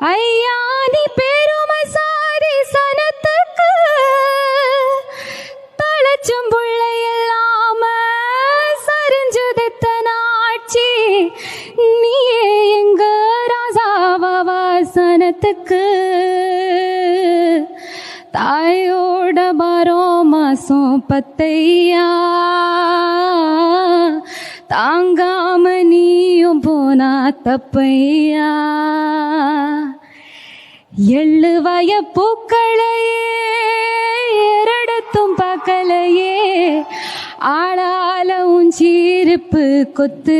ஐயானி பெருமை சாரி சனத்துக்கு தளச்சும் பிள்ளை இல்லாம சரிஞ்சுதித்த நாட்சி நீயே எங்க ராஜாவா வாசனத்துக்கு. தாயோட பாரோ மாசம் பத்தையா தாங்காம நீயும் போனா தப்பையா? எள்ளு வய பூக்களையே எரடத்தும் பார்க்கலையே ஆளால உன் சீருப்பு கொத்து